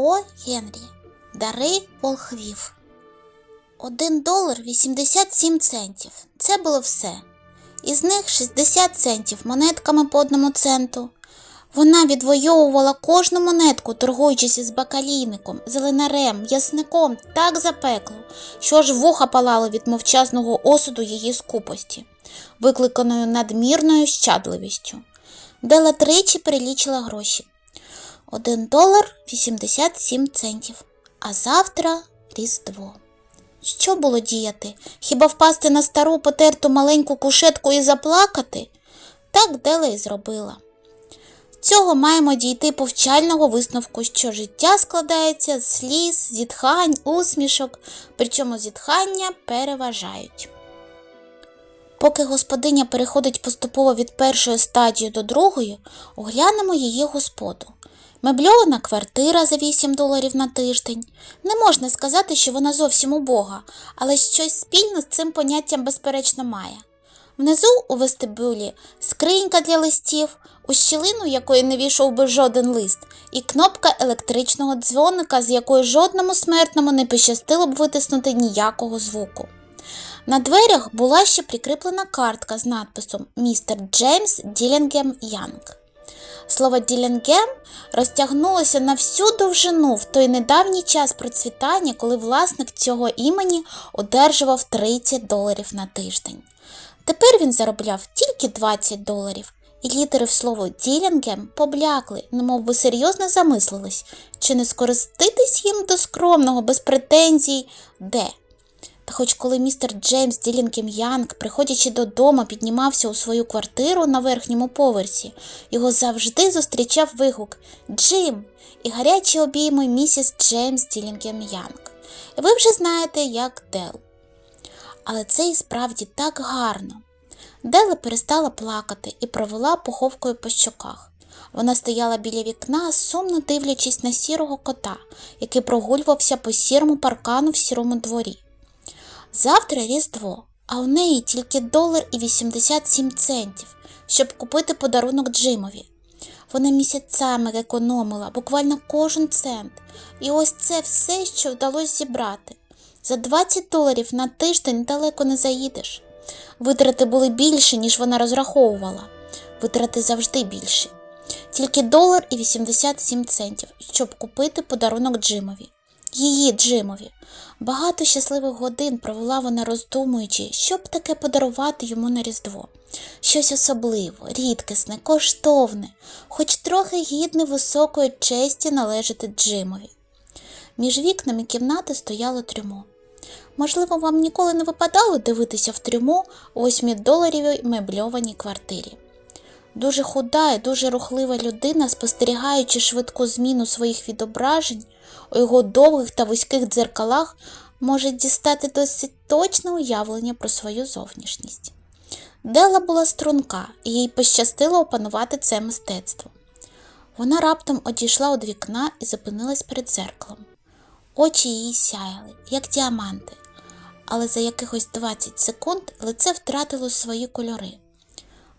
О. Генрі. Дари волхвів. Один долар 87 центів. Це було все. Із них 60 центів монетками по одному центу. Вона відвоювала кожну монетку, торгуючись із бакалійником, зеленарем, ясником так запекло, що аж вуха палали від мовчазного осуду її скупості, викликаною надмірною щадливістю. Дела тричі перелічила гроші. Один долар 87 центів. А завтра Різдво. Що було діяти? Хіба впасти на стару потерту маленьку кушетку і заплакати? Так Дела і зробила. Цього маємо дійти повчального висновку, що життя складається з сліз, зітхань, усмішок, причому зітхання переважають. Поки господиня переходить поступово від першої стадії до другої, оглянемо її господу. Мебльована квартира за 8 доларів на тиждень. Не можна сказати, що вона зовсім убога, але щось спільне з цим поняттям безперечно має. Внизу у вестибюлі скринька для листів, у щілину якої не війшов би жоден лист, і кнопка електричного дзвоника, з якої жодному смертному не пощастило б витиснути ніякого звуку. На дверях була ще прикріплена картка з надписом Містер Джеймс Ділінгем Янг. Слово Ділінгем розтягнулося на всю довжину в той недавній час процвітання, коли власник цього імені одержував 30 доларів на тиждень. Тепер він заробляв тільки 20 доларів, і літери в слово Ділінгем поблякли, немов би серйозно замислились, чи не скориститись їм до скромного, без претензій, де. Та хоч коли містер Джеймс Ділінгем Янг, приходячи додому, піднімався у свою квартиру на верхньому поверсі, його завжди зустрічав вигук Джим і гарячі обійми місіс Джеймс Ділінгем Янг. І ви вже знаєте, як Дел. Але це і справді так гарно. Дела перестала плакати і провела поховкою по щоках. Вона стояла біля вікна, сумно дивлячись на сірого кота, який прогулювався по сірому паркану в сірому дворі. Завтра Різдво, а у неї тільки долар і 87 центів, щоб купити подарунок Джимові. Вона місяцями економила, буквально кожен цент, і ось це все, що вдалося зібрати. За 20 доларів на тиждень далеко не заїдеш. Витрати були більші, ніж вона розраховувала. Витрати завжди більші. Тільки долар і 87 центів, щоб купити подарунок Джимові. Її Джимові. Багато щасливих годин провела вона роздумуючи, що б таке подарувати йому на Різдво. Щось особливе, рідкісне, коштовне, хоч трохи гідне високої честі належати Джимові. Між вікнами кімнати стояло трюмо. Можливо, вам ніколи не випадало дивитися в трюмо у 8-доларовій мебльованій квартирі. Дуже худа і дуже рухлива людина, спостерігаючи швидку зміну своїх відображень у його довгих та вузьких дзеркалах, може дістати досить точне уявлення про свою зовнішність. Дела була струнка, і їй пощастило опанувати це мистецтво. Вона раптом одійшла від вікна і зупинилась перед дзеркалом. Очі її сяяли, як діаманти, але за якихось 20 секунд лице втратило свої кольори.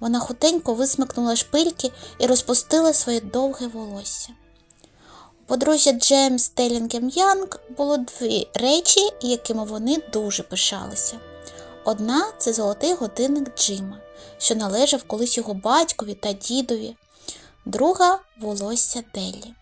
Вона хутенько висмикнула шпильки і розпустила своє довге волосся. У подружжя Джеймс Телінгем Янг було дві речі, якими вони дуже пишалися. Одна це золотий годинник Джима, що належав колись його батькові та дідові, друга волосся Делі.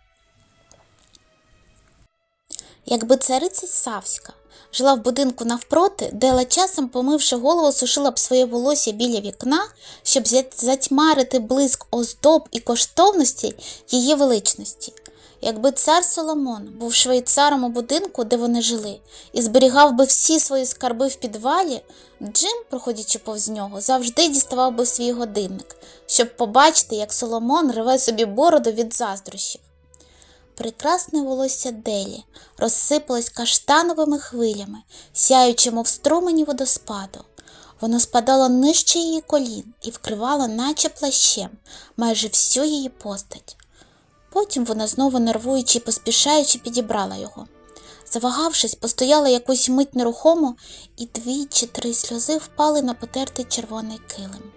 Якби цариця Савська жила в будинку навпроти, Дела часом, помивши голову, сушила б своє волосся біля вікна, щоб затьмарити блиск оздоб і коштовності її величності. Якби цар Соломон був швейцаром у будинку, де вони жили, і зберігав би всі свої скарби в підвалі, Джим, проходячи повз нього, завжди діставав би свій годинник, щоб побачити, як Соломон рве собі бороду від заздрощів. Прекрасне волосся Делі розсипалось каштановими хвилями, сяючи, мов струмені водоспаду. Воно спадало нижче її колін і вкривало, наче плащем, майже всю її постать. Потім вона знову нервуючи і поспішаючи підібрала його. Завагавшись, постояла якусь мить нерухомо, і дві чи три сльози впали на потертий червоний килим.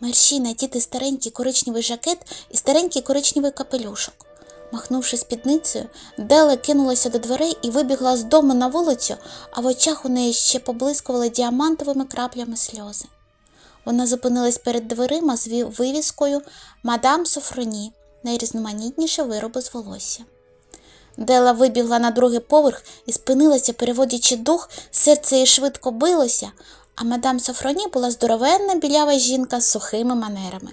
Мерщій надіти старенький коричневий жакет і старенький коричневий капелюшок. Махнувши спідницею, Дела кинулася до дверей і вибігла з дому на вулицю, а в очах у неї ще поблискували діамантовими краплями сльози. Вона зупинилась перед дверима з вивіскою Мадам Софроні, найрізноманітніші вироби з волосся. Дела вибігла на другий поверх і спинилася, переводячи дух, серце її швидко билося, а мадам Софроні була здоровенна білява жінка з сухими манерами.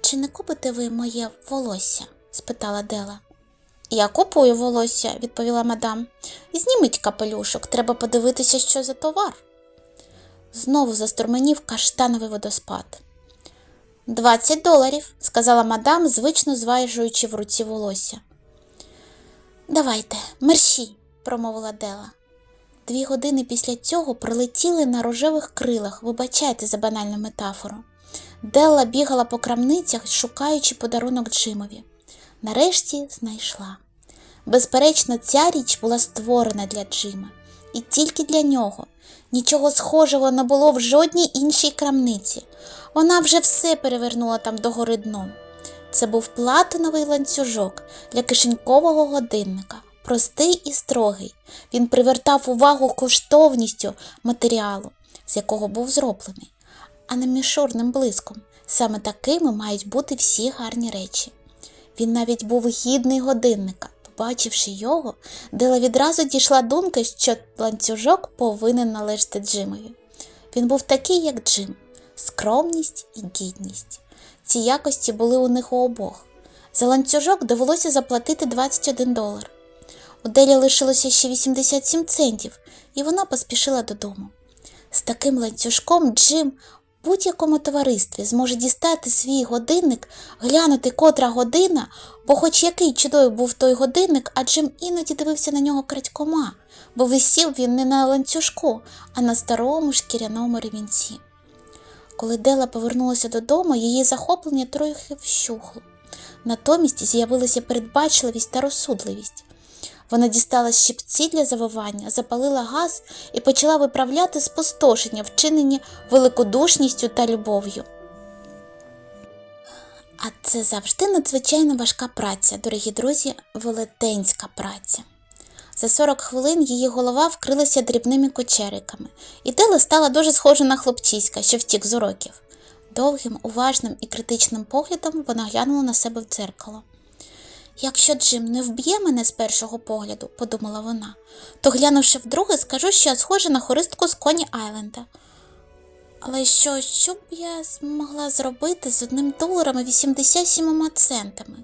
Чи не купите ви моє волосся? Спитала Дела. Я купую волосся, відповіла мадам. Зніміть капелюшок, треба подивитися, що за товар. Знову застурменів каштановий водоспад. Двадцять доларів, сказала мадам, звично зважуючи в руці волосся. Давайте, мерщій, промовила Дела. Дві години після цього прилетіли на рожевих крилах, вибачайте за банальну метафору. Делла бігала по крамницях, шукаючи подарунок Джимові. Нарешті знайшла. Безперечно, ця річ була створена для Джима, і тільки для нього. Нічого схожого не було в жодній іншій крамниці. Вона вже все перевернула там догори дном. Це був платиновий ланцюжок для кишенькового годинника, простий і строгий. Він привертав увагу коштовністю матеріалу, з якого був зроблений, а не мішурним блиском. Саме такими мають бути всі гарні речі. Він навіть був гідний годинника. Побачивши його, Дела відразу дійшла думка, що ланцюжок повинен належати Джимові. Він був такий, як Джим, скромність і гідність. Ці якості були у них у обох. За ланцюжок довелося заплатити 21 долар. У Делі лишилося ще 87 центів, і вона поспішила додому. З таким ланцюжком Джим будь-якому товаристві зможе дістати свій годинник, глянути котра година, бо хоч який чудовий був той годинник, а Джим іноді дивився на нього крадькома, бо висів він не на ланцюжку, а на старому шкіряному ремінці. Коли Дела повернулася додому, її захоплення трохи вщухло. Натомість з'явилася передбачливість та розсудливість. Вона дістала щипці для завивання, запалила газ і почала виправляти спустошення, вчинені великодушністю та любов'ю. А це завжди надзвичайно важка праця, дорогі друзі, велетенська праця. За 40 хвилин її голова вкрилася дрібними кочериками, і Дела стала дуже схожа на хлопчиська, що втік з уроків. Довгим, уважним і критичним поглядом вона глянула на себе в дзеркало. Якщо Джим не вб'є мене з першого погляду, подумала вона, то глянувши вдруге, скажу, що я схожа на хористку з Коні Айленда. Але що, що б я змогла зробити з одним доларом і 87 центами?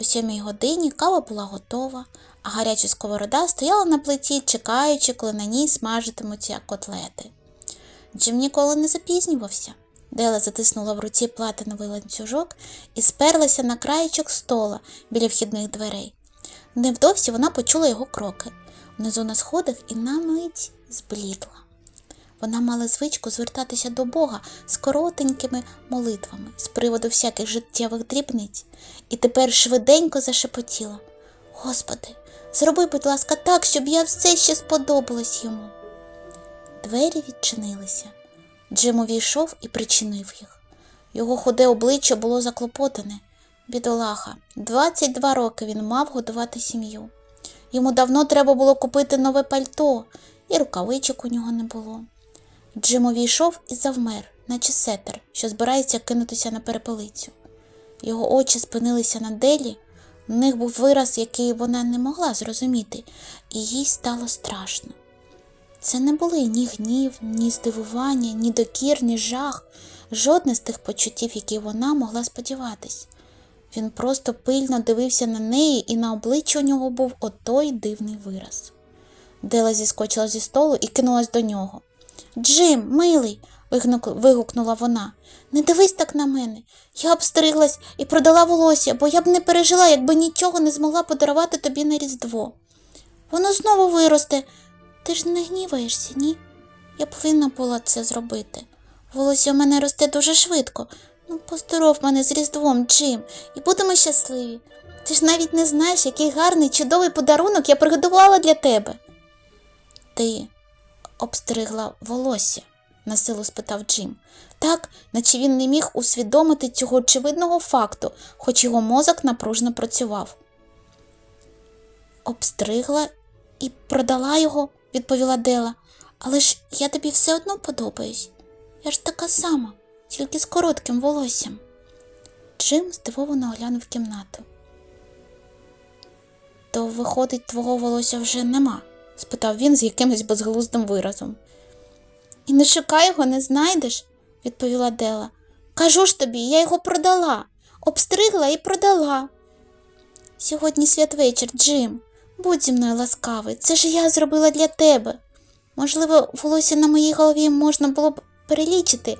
О сьомій годині кава була готова, а гаряча сковорода стояла на плиті, чекаючи, коли на ній смажитимуться котлети. Джим ніколи не запізнювався. Дела затиснула в руці платиновий ланцюжок і сперлася на краєчок стола біля вхідних дверей. Невдовзі вона почула його кроки внизу на сходах і на мить зблідла. Вона мала звичку звертатися до Бога з коротенькими молитвами з приводу всяких життєвих дрібниць, і тепер швиденько зашепотіла. Господи, зроби, будь ласка, так, щоб я все ще сподобалась йому. Двері відчинилися. Джим увійшов і причинив їх. Його худе обличчя було заклопотане. Бідолаха, 22 роки він мав годувати сім'ю. Йому давно треба було купити нове пальто, і рукавичок у нього не було. Джим увійшов і завмер, наче сетер, що збирається кинутися на перепелицю. Його очі спинилися на делі, в них був вираз, який вона не могла зрозуміти, і їй стало страшно. Це не були ні гнів, ні здивування, ні докір, ні жах, жодне з тих почуттів, які вона могла сподіватись. Він просто пильно дивився на неї, і на обличчі у нього був отой дивний вираз. Дела зіскочила зі столу і кинулась до нього. Джим, милий, вигукнула вона, не дивись так на мене. Я обстриглась і продала волосся, бо я б не пережила, якби нічого не змогла подарувати тобі на Різдво. Воно знову виросте. Ти ж не гніваєшся, ні? Я повинна була це зробити. Волосся у мене росте дуже швидко. Ну, поздоров мене з Різдвом, Джим, і будемо щасливі. Ти ж навіть не знаєш, який гарний, чудовий подарунок я приготувала для тебе. Ти обстригла волосся, насилу спитав Джим. Так, наче він не міг усвідомити цього очевидного факту, хоч його мозок напружно працював. Обстригла і продала його, відповіла Дела. Але ж я тобі все одно подобаюсь. Я ж така сама, тільки з коротким волоссям. Джим здивовано оглянув кімнату. То, виходить, твого волосся вже нема? спитав він з якимось безглуздим виразом. І не шукай його, не знайдеш, відповіла Дела. Кажу ж тобі, я його продала, обстригла і продала. Сьогодні святвечір, Джим, будь зі мною ласкавий, це ж я зробила для тебе. Можливо, волосся на моїй голові можна було б перелічити.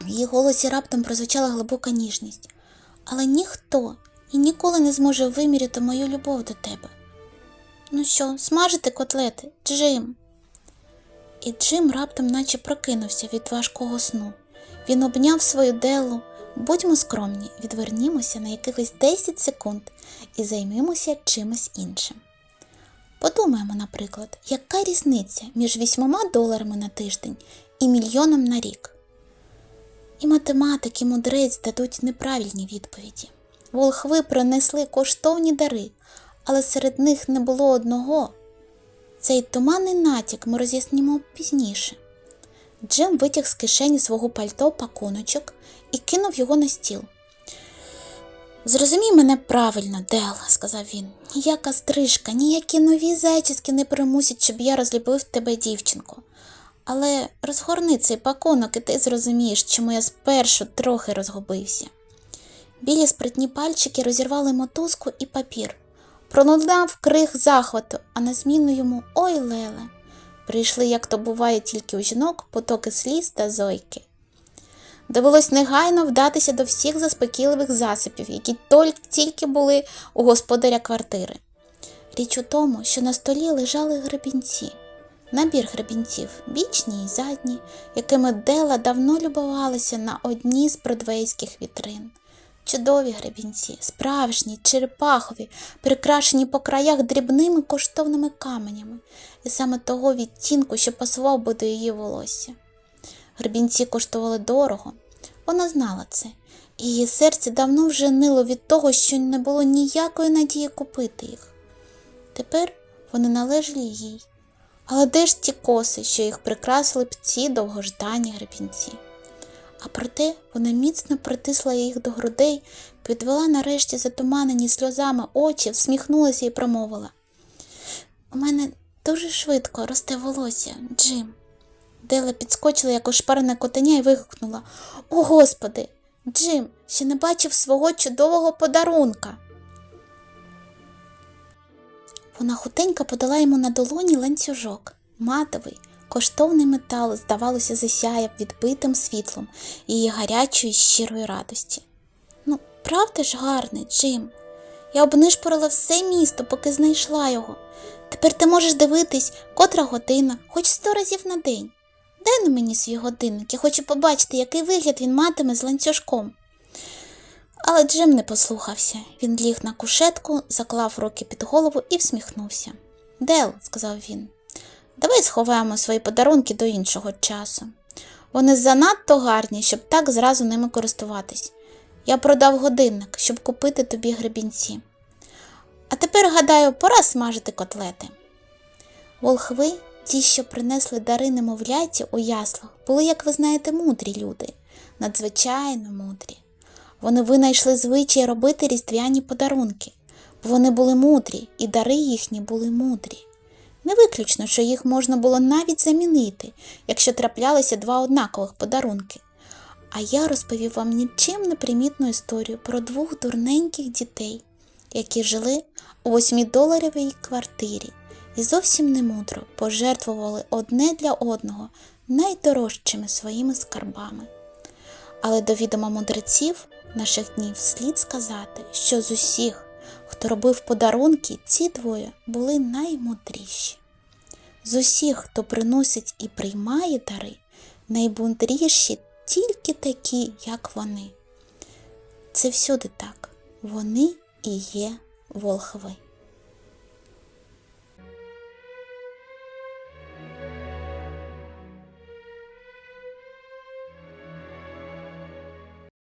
В її голосі раптом прозвучала глибока ніжність. Але ніхто і ніколи не зможе виміряти мою любов до тебе. Ну що, смажити котлети, Джим? І Джим раптом наче прокинувся від важкого сну. Він обняв свою делу. Будьмо скромні, відвернімося на якихось 10 секунд і займемося чимось іншим. Подумаємо, наприклад, яка різниця між 8 доларами на тиждень і мільйоном на рік? І математик, і мудрець дадуть неправильні відповіді. Волхви принесли коштовні дари, але серед них не було одного. Цей туманний натяк ми роз'яснимо пізніше. Джим витяг з кишені свого пальто пакуночок і кинув його на стіл. Зрозумій мене правильно, Дел, сказав він. Ніяка стрижка, ніякі нові зачіски не примусять, щоб я розлюбив тебе, дівчинко. Але розгорни цей пакунок, і ти зрозумієш, чому я спершу трохи розгубився. Білі спритні пальчики розірвали мотузку і папір. Пролунав крих захвату, а на зміну йому ой леле. Прийшли, як то буває тільки у жінок, потоки сліз та зойки. Довелось негайно вдатися до всіх заспокійливих засобів, які тільки були у господаря квартири. Річ у тому, що на столі лежали гребінці, набір гребінців, бічні й задні, якими Дела давно любувалася на одній з бродвейських вітрин. Чудові гребінці, справжні, черепахові, прикрашені по краях дрібними коштовними каменями, і саме того відтінку, що пасував би до її волосся. Гребінці коштували дорого, вона знала це, і її серце давно вже нило від того, що не було ніякої надії купити їх. Тепер вони належали їй. Але де ж ті коси, що їх прикрасили б ці довгождані гребінці? А проте вона міцно притисла їх до грудей, підвела нарешті затуманені сльозами очі, всміхнулася і промовила. У мене дуже швидко росте волосся, Джим. Дела підскочила, як ошпарене котеня, і вигукнула О, Господи, Джим, ще не бачив свого чудового подарунка. Вона хутенько подала йому на долоні ланцюжок, матовий, коштовний метал, здавалося, засяяв відбитим світлом її гарячої щирої радості. Ну, правда ж гарний, Джим? Я обнишпорила все місто, поки знайшла його. Тепер ти можеш дивитись, котра година, хоч сто разів на день. Дай на мені свій годинник, я хочу побачити, який вигляд він матиме з ланцюжком. Але Джим не послухався. Він ліг на кушетку, заклав руки під голову і всміхнувся. Дел, сказав він, давай сховаємо свої подарунки до іншого часу. Вони занадто гарні, щоб так зразу ними користуватись. Я продав годинник, щоб купити тобі гребінці. А тепер, гадаю, пора смажити котлети. Волхви, ті, що принесли дари немовляті у яслах, були, як ви знаєте, мудрі люди, надзвичайно мудрі. Вони винайшли звичай робити різдвяні подарунки, бо вони були мудрі, і дари їхні були мудрі. Не виключно, що їх можна було навіть замінити, якщо траплялися два однакових подарунки. А я розповів вам нічим не примітну історію про двох дурненьких дітей, які жили у восьмидоларовій квартирі і зовсім немудро пожертвували одне для одного найдорожчими своїми скарбами. Але до відома мудреців наших днів слід сказати, що з усіх, хто робив подарунки, ці двоє були наймудріші. З усіх, хто приносить і приймає дари, наймудріші тільки такі, як вони. Це всюди так, вони і є волхви.